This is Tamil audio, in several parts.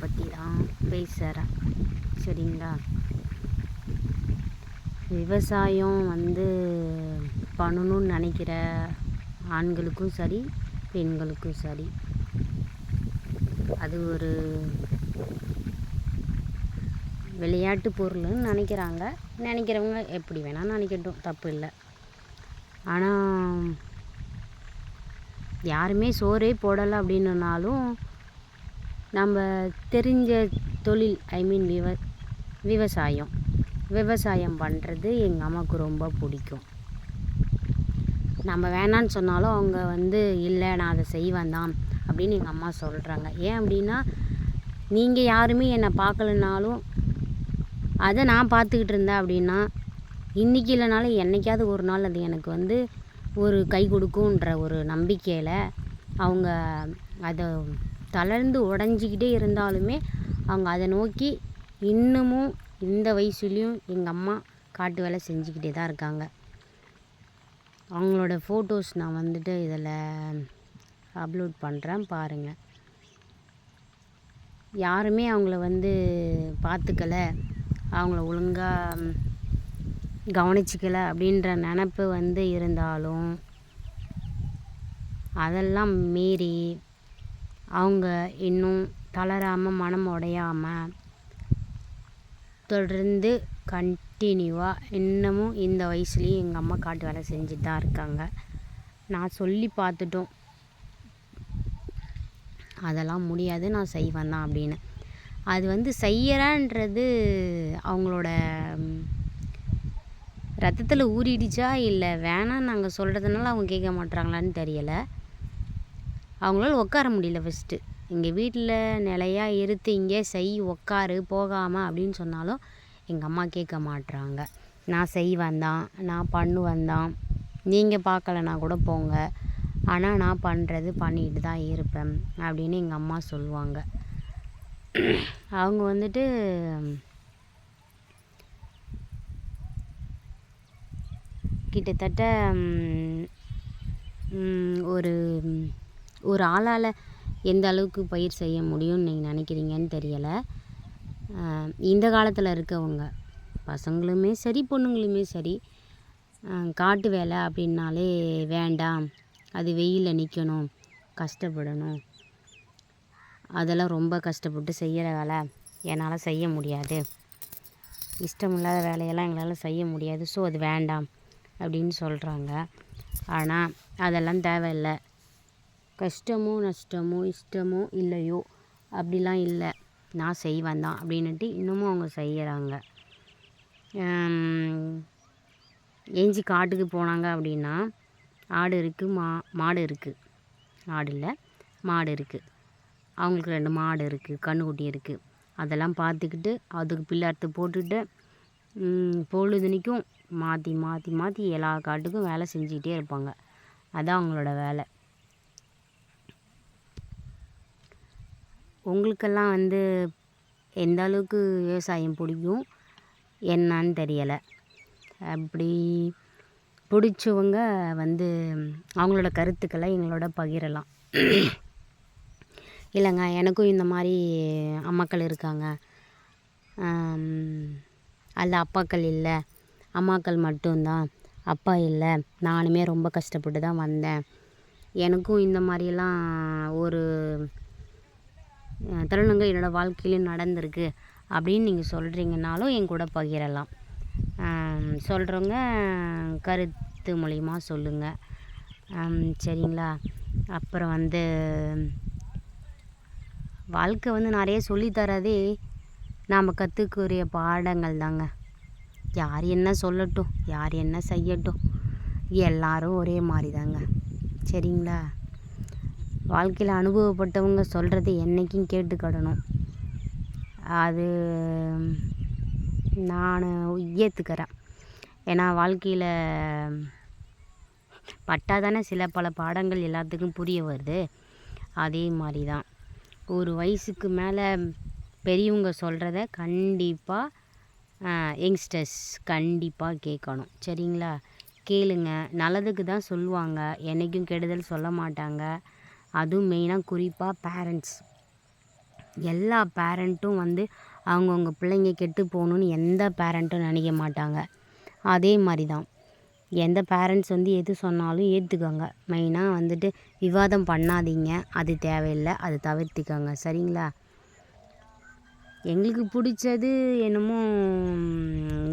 பற்றி தான் பேசுகிறேன் சரிங்களா? விவசாயம் வந்து பண்ணணும்னு நினைக்கிற ஆண்களுக்கும் சரி பெண்களுக்கும் சரி. அது ஒரு விளையாட்டு பொருள்னு நினைக்கிறாங்க. நினைக்கிறவங்க எப்படி வேணால் நினைக்கட்டும் தப்பு இல்லை. ஆனால் யாருமே சோறே போடலை அப்படின்னாலும் நம்ம தெரிஞ்ச தொழில் ஐ மீன் விவ விவசாயம். விவசாயம் பண்ணுறது எங்கள் அம்மாவுக்கு ரொம்ப பிடிக்கும். நம்ம வேணான்னு சொன்னாலும் அவங்க வந்து இல்லை நான் அதை செய்வேன் தான் அப்படின்னு எங்கள் அம்மா சொல்கிறாங்க ஏன் அப்படின்னா நீங்கள் யாருமே என்னை பார்க்கலனாலும் அதை நான் பார்த்துக்கிட்டு இருந்தேன் அப்படின்னா இன்றைக்கி இல்லைனாலும் என்றைக்காவது ஒரு நாள் அது எனக்கு வந்து ஒரு கை கொடுக்குன்ற ஒரு நம்பிக்கையில் அவங்க அதை தளர்ந்து உடஞ்சிக்கிட்டே இருந்தாலுமே அவங்க அதை நோக்கி இன்னமும் இந்த வயசுலேயும் எங்கள் அம்மா காட்டு வேலை செஞ்சுக்கிட்டே தான் இருக்காங்க. அவங்களோட ஃபோட்டோஸ் நான் வந்துட்டு இதில் அப்லோட் பண்ணுறேன் பாருங்கள் யாருமே அவங்கள வந்து பார்த்துக்கல அவங்கள ஒழுங்காக கவனிச்சிக்கல அப்படின்ற நினப்பு வந்து இருந்தாலும் அதெல்லாம் மீறி அவங்க இன்னும் தளராமல் மனம் உடையாமல் தொடர்ந்து கண்டினியூவாக இன்னமும் இந்த வயசுலேயும் எங்கள் அம்மா காட்டு வேலை செஞ்சுட்டு தான் இருக்காங்க. நான் சொல்லி பார்த்துட்டோம். அதெல்லாம் முடியாது நான் செய்வேன் தான் அப்படின்னு. அது வந்து செய்யறான்றது அவங்களோட ரத்தத்தில் ஊறிடுச்சா இல்லை வேணாம் நாங்கள் சொல்கிறதுனால அவங்க கேட்க மாட்றாங்களான்னு தெரியலை. அவங்களால உட்கார முடியல ஃபஸ்ட்டு எங்கள் வீட்டில் நிலையாக இருத்து இங்கே செய் உட்காரு போகாமல் அப்படின்னு சொன்னாலும் எங்கள் அம்மா கேட்க மாட்டுறாங்க நான் செய்வேன் தான் நான் பண்ணுவேன் தான். நீங்கள் பார்க்கலனா கூட போங்க. ஆனால் நான் பண்ணுறது பண்ணிட்டு தான் இருப்பேன் அப்படின்னு எங்கள் அம்மா சொல்லுவாங்க. அவங்க வந்துட்டு கிட்டத்தட்ட ஒரு ஒரு ஆளால் எந்த அளவுக்கு பயிர் செய்ய முடியும்னு நீங்கள் நினைக்கிறீங்கன்னு தெரியலை. இந்த காலத்தில் இருக்கவங்க பசங்களுமே சரி பொண்ணுங்களுமே சரி காட்டு வேலை அப்படின்னாலே வேண்டாம். அது வெயிலில் நிற்கணும் கஷ்டப்படணும். அதெல்லாம் ரொம்ப கஷ்டப்பட்டு செய்கிற வேலை. என்னால் செய்ய முடியாது. இஷ்டமில்லாத வேலையெல்லாம் எங்களால் செய்ய முடியாது. ஸோ அது வேண்டாம் அப்படின்னு சொல்கிறாங்க ஆனால் அதெல்லாம் தேவையில்லை. கஷ்டமோ நஷ்டமோ இஷ்டமோ இல்லையோ அப்படிலாம் இல்லை. நான் செய்வேன் தான் அப்படின்னுட்டு இன்னமும் அவங்க செய்கிறாங்க ஏஞ்சி காட்டுக்கு போனாங்க அப்படின்னா ஆடு இருக்குது மா மாடு இருக்குது ஆடு இல்லை மாடு இருக்குது அவங்களுக்கு ரெண்டு மாடு இருக்குது கன்றுக்குட்டி இருக்குது அதெல்லாம் பார்த்துக்கிட்டு அதுக்கு பில்லறுத்து போட்டுட்டு பொழுதுனிக்கும் மாற்றி மாற்றி மாற்றி எல்லா காட்டுக்கும் வேலை செஞ்சுக்கிட்டே இருப்பாங்க. அதுதான் அவங்களோட வேலை. உங்களுக்கெல்லாம் வந்து எந்த அளவுக்கு விவசாயம் பிடிக்கும்? என்னான்னு தெரியலை. அப்படி பிடிச்சவங்க வந்து அவங்களோட கருத்துக்களை எங்களோட பகிரலாம். இல்லைங்க எனக்கும் இந்த மாதிரி அம்மாக்கள் இருக்காங்க. அதில் அப்பாக்கள் இல்லை. அம்மாக்கள் மட்டும்தான். அப்பா இல்லை. நானுமே ரொம்ப கஷ்டப்பட்டு தான் வந்தேன். எனக்கும் இந்த மாதிரியெல்லாம் ஒரு தருணங்கள் என்னோடய வாழ்க்கையிலையும் நடந்திருக்கு அப்படின்னு நீங்கள் சொல்கிறீங்கனாலும் என் கூட பகிரலாம். சொல்கிறவங்க கருத்து மூலிமா சொல்லுங்கள் சரிங்களா? அப்புறம் வந்து வாழ்க்கை வந்து நிறைய சொல்லித்தரதே நாம் கற்றுக்குரிய பாடங்கள் தாங்க. யார் என்ன சொல்லட்டும் யார் என்ன செய்யட்டும் எல்லாரும் ஒரே மாதிரி தாங்க. சரிங்களா? வாழ்க்கையில் அனுபவப்பட்டவங்க சொல்கிறது என்றைக்கும் கேட்டுக்கிடணும். அது நான் ஏற்றுக்கிறேன் ஏன்னா வாழ்க்கையில் பட்டால் தானே சில பல பாடங்கள் எல்லாத்துக்கும் புரிய வருது. அதே மாதிரி தான் ஒரு வயசுக்கு மேலே பெரியவங்க சொல்கிறத கண்டிப்பாக யங்ஸ்டர்ஸ் கண்டிப்பாக கேட்கணும். சரிங்களா? கேளுங்க. நல்லதுக்கு தான் சொல்லுவாங்க. என்றைக்கும் கெடுதல் சொல்ல மாட்டாங்க. அதுவும் மெயினாக குறிப்பாக பேரண்ட்ஸ் எல்லா பேரண்ட்டும் வந்து அவங்கவுங்க பிள்ளைங்க கெட்டு போகணுன்னு எந்த பேரண்ட்டும் நினைக்க மாட்டாங்க. அதே மாதிரி தான் எந்த பேரண்ட்ஸ் வந்து எது சொன்னாலும் ஏற்றுக்கோங்க மெயினாக வந்துட்டு விவாதம் பண்ணாதீங்க. அது தேவையில்லை. அது தவிர்த்துக்கோங்க. சரிங்களா? எங்களுக்கு பிடிச்சது என்னமோ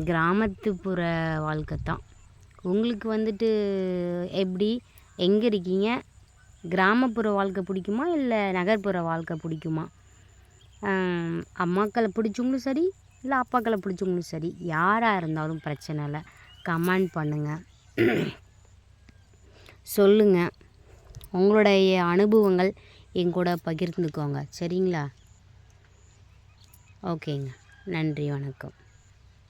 கிராமத்துப்புற வாழ்க்கை தான். உங்களுக்கு வந்துட்டு எப்படி? எங்கே இருக்கீங்க? கிராமப்புற வாழ்க்கை பிடிக்குமா இல்லை நகர்ப்புற வாழ்க்கை பிடிக்குமா? அம்மாக்களை பிடிச்சவங்களும் சரி இல்லை அப்பாக்களை பிடிச்சவங்களும் சரி யாராக இருந்தாலும் பிரச்சனை இல்லை. கமெண்ட் பண்ணுங்கள் சொல்லுங்கள் உங்களுடைய அனுபவங்கள் என் கூட பகிர்ந்துக்கோங்க. சரிங்களா? ஓகேங்க. நன்றி வணக்கம்.